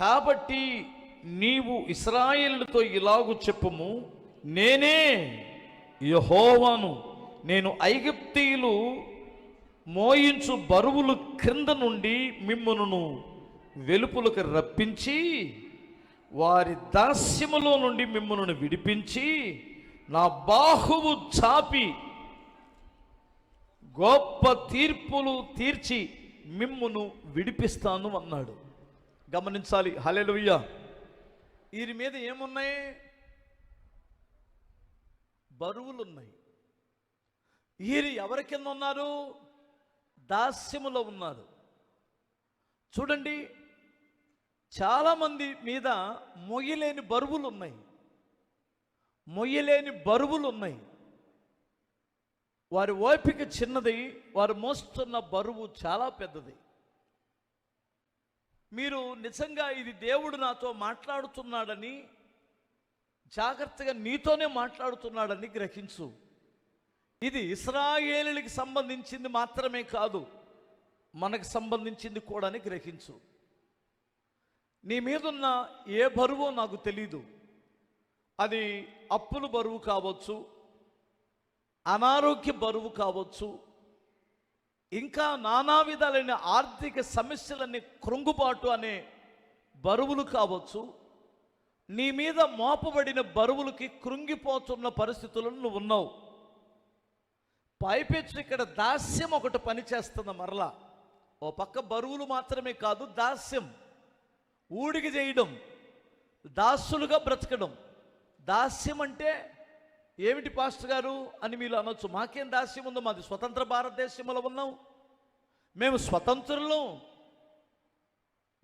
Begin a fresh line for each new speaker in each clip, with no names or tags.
కాబట్టి నీవు ఇస్రాయేలుతో ఇలాగు చెప్పుము. నేనే యహోవాను. నేను ఐగుప్తీయులు మోయించు బరువులు క్రింద నుండి మిమ్మును వెలుపులకు రప్పించి వారి దాస్యములో నుండి మిమ్మల్ని విడిపించి నా బాహువు చాపి గొప్ప తీర్పులు తీర్చి మిమ్మును విడిపిస్తాను అన్నాడు. గమనించాలి. హలెలుయ్య వీరి మీద ఏమున్నాయి? బరువులు ఉన్నాయి వీరు ఎవరి కింద ఉన్నారు? దాస్యములో ఉన్నారు. చూడండి చాలామంది మీద మొయ్యలేని బరువులు ఉన్నాయి మొయ్యలేని బరువులు ఉన్నాయి వారి ఓపిక చిన్నది వారు మోస్తున్న బరువు చాలా పెద్దది. మీరు నిజంగా ఇది దేవుడు నాతో మాట్లాడుతున్నాడని జాగ్రత్తగా నీతోనే మాట్లాడుతున్నాడని గ్రహించు. ఇది ఇస్రాయేలునికి సంబంధించింది మాత్రమే కాదు మనకు సంబంధించింది కూడా అని గ్రహించు. నీ మీదున్న ఏ బరువో నాకు తెలీదు. అది అప్పుల బరువు కావచ్చు అనారోగ్య బరువు కావచ్చు ఇంకా నానా విధాలైన ఆర్థిక సమస్యలన్నీ కృంగుబాటు అనే బరువులు కావచ్చు. నీ మీద మోపబడిన బరువులకి కృంగిపోతున్న పరిస్థితులను నువ్వు ఉన్నావు. పైపెచ్చు ఇక్కడ దాస్యం ఒకటి పనిచేస్తుంది మరలా. ఓ పక్క బరువులు మాత్రమే కాదు దాస్యం. ఊడికి చేయడం దాసులుగా బ్రతకడం. దాస్యం అంటే ఏమిటి పాస్టర్ గారు అని మీరు అనొచ్చు. మాకేం దాస్యం ఉందో మాది స్వతంత్ర భారతదేశంలో ఉన్నాం. మేము స్వతంత్రులం.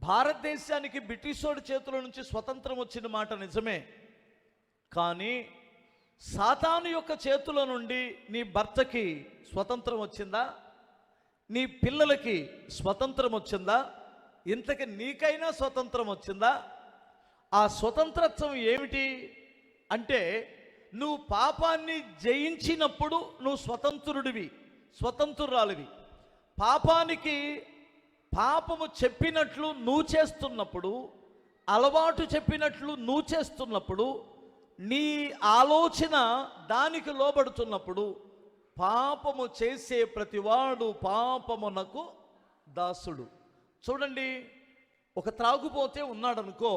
భారతదేశానికి బ్రిటిషోడి చేతుల నుంచి స్వతంత్రం వచ్చిన మాట నిజమే. కానీ సాతాను యొక్క చేతుల నుండి నీ భర్తకి స్వతంత్రం వచ్చిందా? నీ పిల్లలకి స్వతంత్రం వచ్చిందా? ఇంతకి నీకైనా స్వతంత్రం వచ్చిందా? ఆ స్వతంత్రత్వం ఏమిటి? అంటే నువ్వు పాపాన్ని జయించినప్పుడు నువ్వు స్వతంత్రుడివి స్వతంత్రురాలివి. పాపానికి పాపము చెప్పినట్లు నువ్వు చేస్తున్నప్పుడు అలవాటు చెప్పినట్లు నువ్వు చేస్తున్నప్పుడు నీ ఆలోచన దానికి లోబడుతున్నప్పుడు పాపము చేసే ప్రతివాడు పాపమునకు దాసుడు. చూడండి ఒక త్రాగుపోతే ఉన్నాడనుకో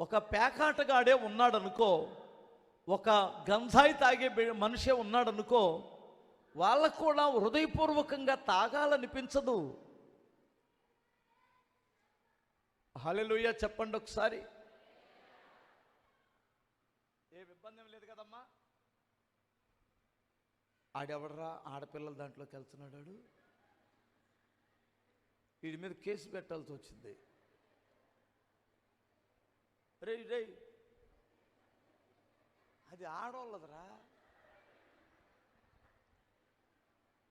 ఒక పేకాటగాడే ఉన్నాడనుకో ఒక గంజాయి తాగే మనిషే ఉన్నాడనుకో వాళ్ళకు కూడా హృదయపూర్వకంగా తాగాలనిపించదు. హల్లెలూయా చెప్పండి ఒకసారి. ఏ ఇబ్బంది లేదు కదమ్మా. ఆడెవడరా ఆడపిల్లల దాంట్లోకి వెళ్తున్నాడు వీడి మీద కేసు పెట్టాల్సి వచ్చింది. రే రే అది ఆడవాళ్ళదిరా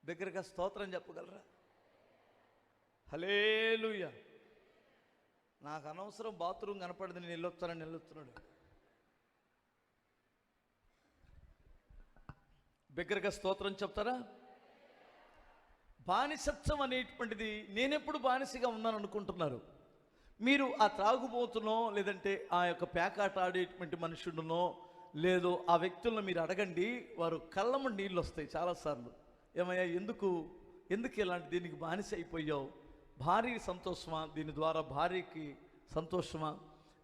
దగ్గరగా స్తోత్రం చెప్పగలరా? హలేలుయ్య నాకు అనవసరం బాత్రూమ్ కనపడింది నేను వెళ్ళొస్తానని వెళ్ళొస్తున్నాడు. బిగ్గరగా స్తోత్రం చెప్తారా? బానిసత్వం అనేటువంటిది నేనెప్పుడు బానిసగా ఉన్నాను అనుకుంటున్నారు. మీరు ఆ త్రాగుబోతునో లేదంటే ఆ యొక్క పేకాట ఆడేటువంటి మనుషుడునో లేదు ఆ వ్యక్తులను మీరు అడగండి వారు కళ్ళము నీళ్ళు వస్తాయి చాలాసార్లు. ఏమయ్యా ఎందుకు ఎందుకు ఇలాంటి దీనికి బానిస అయిపోయావు? భార్య సంతోషమా? దీని ద్వారా భార్యకి సంతోషమా?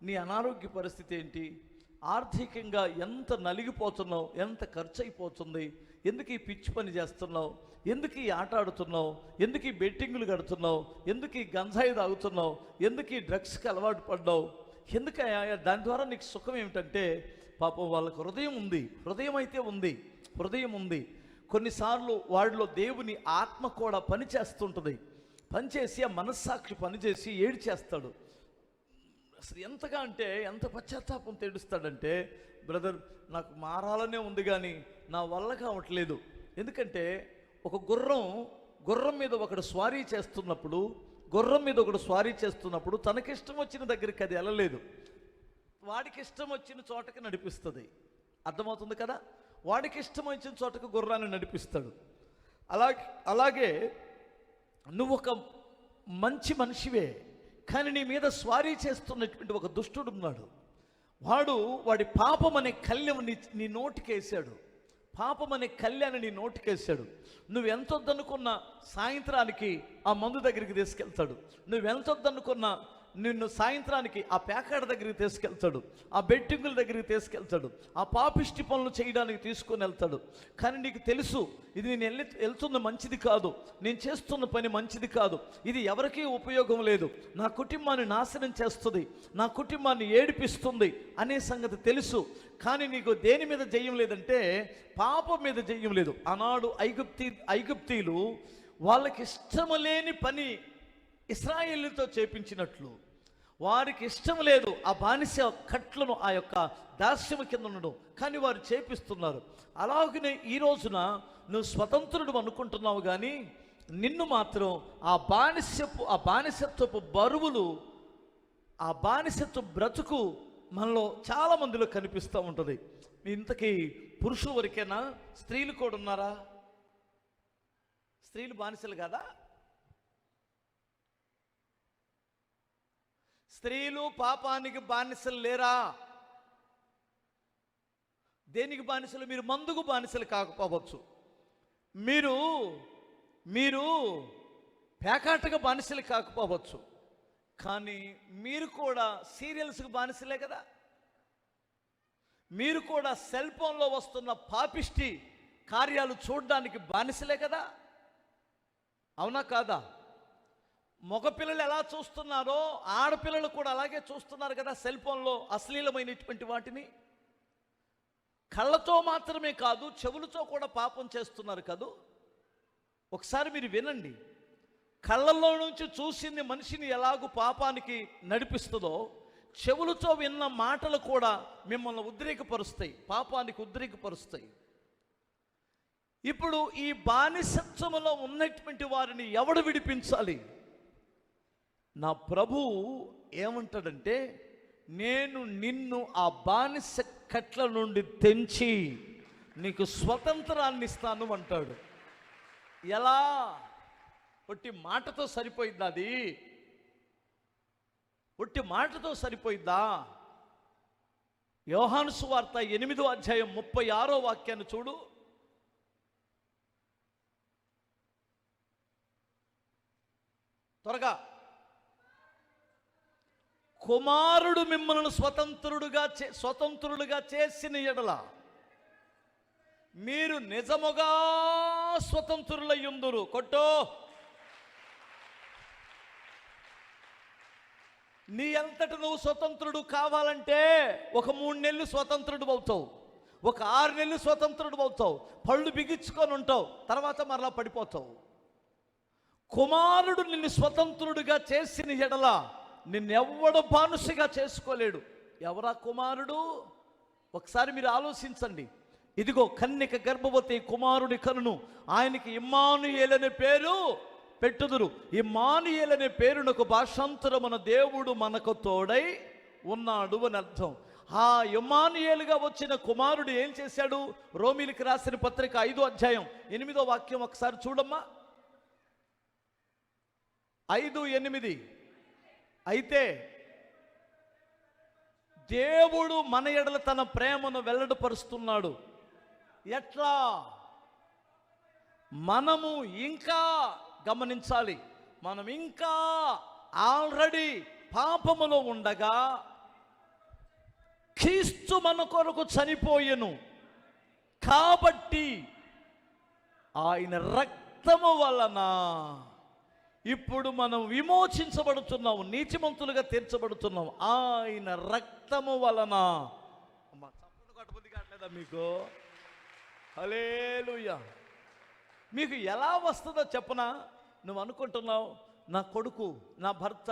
నీ అనారోగ్య పరిస్థితి ఏంటి? ఆర్థికంగా ఎంత నలిగిపోతున్నావు? ఎంత ఖర్చు అయిపోతుంది ఎందుకు ఈ పిచ్చి పని చేస్తున్నావు? ఎందుకు ఈ ఆట ఆడుతున్నావు? ఎందుకు ఈ బెట్టింగులు కడుతున్నావు? ఎందుకు ఈ గంజాయి తాగుతున్నావు? ఎందుకు ఈ డ్రగ్స్కి అలవాటు పడ్డావు? ఎందుకయ్యా దాని ద్వారా నీకు సుఖం ఏమిటంటే పాపం వాళ్ళకు హృదయం ఉంది. హృదయం అయితే ఉంది. హృదయం ఉంది. కొన్నిసార్లు వాళ్ళలో దేవుని ఆత్మ కూడా పనిచేస్తుంటుంది పనిచేసి ఆ మనస్సాక్షి పనిచేసి ఏడ్చేస్తాడు. అసలు ఎంతగా అంటే ఎంత పశ్చాత్తాపం తెడుస్తాడంటే బ్రదర్ నాకు మారాలనే ఉంది కానీ నా వల్ల కావట్లేదు. ఎందుకంటే ఒక గుర్రం గుర్రం మీద ఒకడు స్వారీ చేస్తున్నప్పుడు గుర్రం మీద ఒకడు స్వారీ చేస్తున్నప్పుడు తనకిష్టం వచ్చిన దగ్గరికి అది వెళ్ళలేదు. వాడికి ఇష్టం వచ్చిన చోటకి నడిపిస్తుంది. అర్థమవుతుంది కదా? వాడికి ఇష్టం వచ్చిన చోటకు గుర్రాన్ని నడిపిస్తాడు. అలాగే అలాగే నువ్వు ఒక మంచి మనిషివే కానీ నీ మీద స్వారీ చేస్తున్నటువంటి ఒక దుష్టుడు ఉన్నాడు. వాడు వాడి పాపం అనే కళ్యం నీ నీ నోటికేసాడు పాపం అనే కళ్యాణి నీ నోటికేసాడు నువ్వు ఎంతొద్దనుకున్న సాయంత్రానికి ఆ మందు దగ్గరికి తీసుకెళ్తాడు. నువ్వు ఎంతొద్దనుకున్న నిన్ను సాయంత్రానికి ఆ పేకాడ దగ్గరికి తీసుకెళ్తాడు ఆ బెట్టింగుల దగ్గరికి తీసుకెళ్తాడు ఆ పాపిష్టి పనులు చేయడానికి తీసుకొని వెళ్తాడు. కానీ నీకు తెలుసు ఇది నేను వెళ్ళి వెళ్తున్న మంచిది కాదు నేను చేస్తున్న పని మంచిది కాదు ఇది ఎవరికీ ఉపయోగం లేదు. నా కుటుంబాన్ని నాశనం చేస్తుంది నా కుటుంబాన్ని ఏడిపిస్తుంది అనే సంగతి తెలుసు. కానీ నీకు దేని మీద జయం లేదంటే పాపం మీద జయం లేదు. ఆనాడు ఐగుప్తి ఐగుప్తీలు వాళ్ళకి ఇష్టము లేని పని ఇస్రాయేలీలతో చేపించినట్లు. వారికి ఇష్టం లేదు ఆ బానిస కట్లను ఆ యొక్క దాస్యము కింద ఉండడం కానీ వారు చేపిస్తున్నారు. అలాగనే ఈ రోజున నువ్వు స్వతంత్రుడు అనుకుంటున్నావు కానీ నిన్ను మాత్రం ఆ బానిసపు ఆ బానిసత్వపు బరువులు ఆ బానిసత్వ బ్రతుకు మనలో చాలా మందిలో కనిపిస్తూ ఉంటుంది. ఇంతకీ పురుషుల వరకేనా స్త్రీలు కూడా ఉన్నారా? స్త్రీలు బానిసలు కదా? స్త్రీలు పాపానికి బానిసలు లేరా? దేనికి బానిసలు? మీరు మందుకు బానిసలు కాకపోవచ్చు. మీరు మీరు పేకాటగా బానిసలు కాకపోవచ్చు. కానీ మీరు కూడా సీరియల్స్కి బానిసలే కదా? మీరు కూడా సెల్ ఫోన్లో వస్తున్న పాపిష్టి కార్యాలు చూడడానికి బానిసలే కదా? అవునా కాదా? మగపిల్లలు ఎలా చూస్తున్నారో ఆడపిల్లలు కూడా అలాగే చూస్తున్నారు కదా సెల్ ఫోన్లో అశ్లీలమైనటువంటి వాటిని. కళ్ళతో మాత్రమే కాదు చెవులతో కూడా పాపం చేస్తున్నారు కదూ. ఒకసారి మీరు వినండి. కళ్ళల్లో నుంచి చూసింది మనిషిని ఎలాగూ పాపానికి నడిపిస్తుందో చెవులతో విన్న మాటలు కూడా మిమ్మల్ని ఉద్రేకపరుస్తాయి పాపానికి ఉద్రేకపరుస్తాయి. ఇప్పుడు ఈ బానిసత్వంలో ఉన్నటువంటి వారిని ఎవడు విడిపించాలి? నా ప్రభు ఏమంటాడంటే నేను నిన్ను ఆ బానిస కట్ల నుండి తెంచి నీకు స్వతంత్రాన్ని ఇస్తాను అంటాడు. ఎలా? ఒట్టి మాటతో సరిపోయిందా అది? ఒట్టి మాటతో సరిపోయిద్దా? యోహాను సువార్త ఎనిమిదో అధ్యాయం ముప్పై ఆరో వాక్యాన్ని చూడు. త్వరగా కుమారుడు మిమ్మల్ని స్వతంత్రుడుగా చే స్వతంత్రులుగా చేసిన ఎడల మీరు నిజముగా స్వతంత్రులయ్యుందురు. కొట్టో. నీ ఎంతటి నువ్వు స్వతంత్రుడు కావాలంటే ఒక మూడు నెలలు స్వతంత్రుడు అవుతావు. ఒక ఆరు నెలలు స్వతంత్రుడు అవుతావు. పళ్ళు బిగించుకొని ఉంటావు. తర్వాత మరలా పడిపోతావు. కుమారుడు నిన్ను స్వతంత్రుడిగా చేసిన ఎడల నిన్నెవ్వడు బానుసగా చేసుకోలేడు. ఎవరా కుమారుడు? ఒకసారి మీరు ఆలోచించండి. ఇదిగో కన్నిక గర్భవతి కుమారుడి కనును. ఆయనకి ఇమ్మానుయేలనే పేరు పెట్టుదురు. ఇమ్మానుయేలనే పేరునకు భాషాంతరమున దేవుడు మనకు తోడై ఉన్నాడు అని అర్థం. ఆ ఇమ్మానుయేలుగా వచ్చిన కుమారుడు ఏం చేశాడు? రోమిలికి రాసిన పత్రిక ఐదో అధ్యాయం ఎనిమిదో వాక్యం ఒకసారి చూడమ్మా. ఐదు ఎనిమిది. అయితే దేవుడు మన ఎడల తన ప్రేమను వెల్లడిపరుస్తున్నాడు. ఎట్లా? మనము ఇంకా గమనించాలి. మనం ఇంకా ఆల్రెడీ పాపములో ఉండగా క్రీస్తు మన కొరకు చనిపోయెను. కాబట్టి ఆయన రక్తము వలన ఇప్పుడు మనం విమోచించబడుతున్నాం నీతిమంతులుగా తీర్చబడుతున్నాం ఆయన రక్తము వలన. అమ్మా చప్పుడు కట్టుబుద్ధి కావట్లేదా మీకు? హలేలుయ్యా మీకు ఎలా వస్తుందో చెప్పనా? నువ్వు అనుకుంటున్నావు నా కొడుకు నా భర్త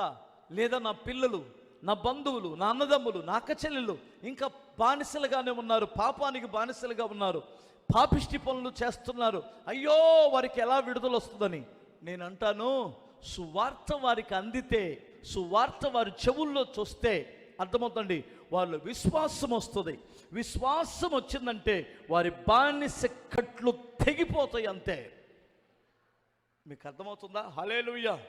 లేదా నా పిల్లలు నా బంధువులు నా అన్నదమ్ములు నా అక్కచెల్లెళ్ళు ఇంకా బానిసలుగానే ఉన్నారు పాపానికి బానిసలుగా ఉన్నారు పాపిష్టి పనులు చేస్తున్నారు. అయ్యో వారికి ఎలా విడుదల వస్తుందని? నేను అంటాను సువార్త వారికి అందితే సువార్త వారి చెవుల్లో చూస్తే అర్థమవుతుంది వాళ్ళు విశ్వాసం వస్తుంది. విశ్వాసం వచ్చిందంటే వారి బానిస కట్లు తెగిపోతాయి అంతే. మీకు అర్థమవుతుందా? హలేలుయ్య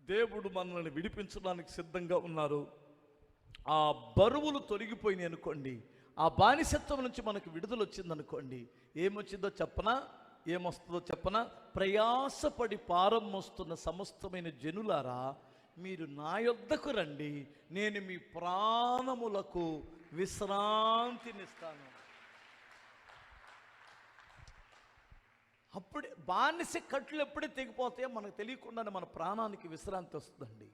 దేవుడు మనల్ని విడిపించడానికి సిద్ధంగా ఉన్నారు. ఆ బరువులు తొలగిపోయినాయి అనుకోండి ఆ బానిసత్వం నుంచి మనకు విడుదల వచ్చిందనుకోండి ఏమొచ్చిందో చెప్పనా? ఏమొస్తుందో చెప్పన? ప్రయాసపడి పారం సమస్తమైన జనులారా మీరు నా యొద్దకు రండి నేను మీ ప్రాణములకు విశ్రాంతినిస్తాను. అప్పుడే బానిస కట్లు ఎప్పుడే తెగిపోతాయో మనకు తెలియకుండానే మన ప్రాణానికి విశ్రాంతి వస్తుందండి.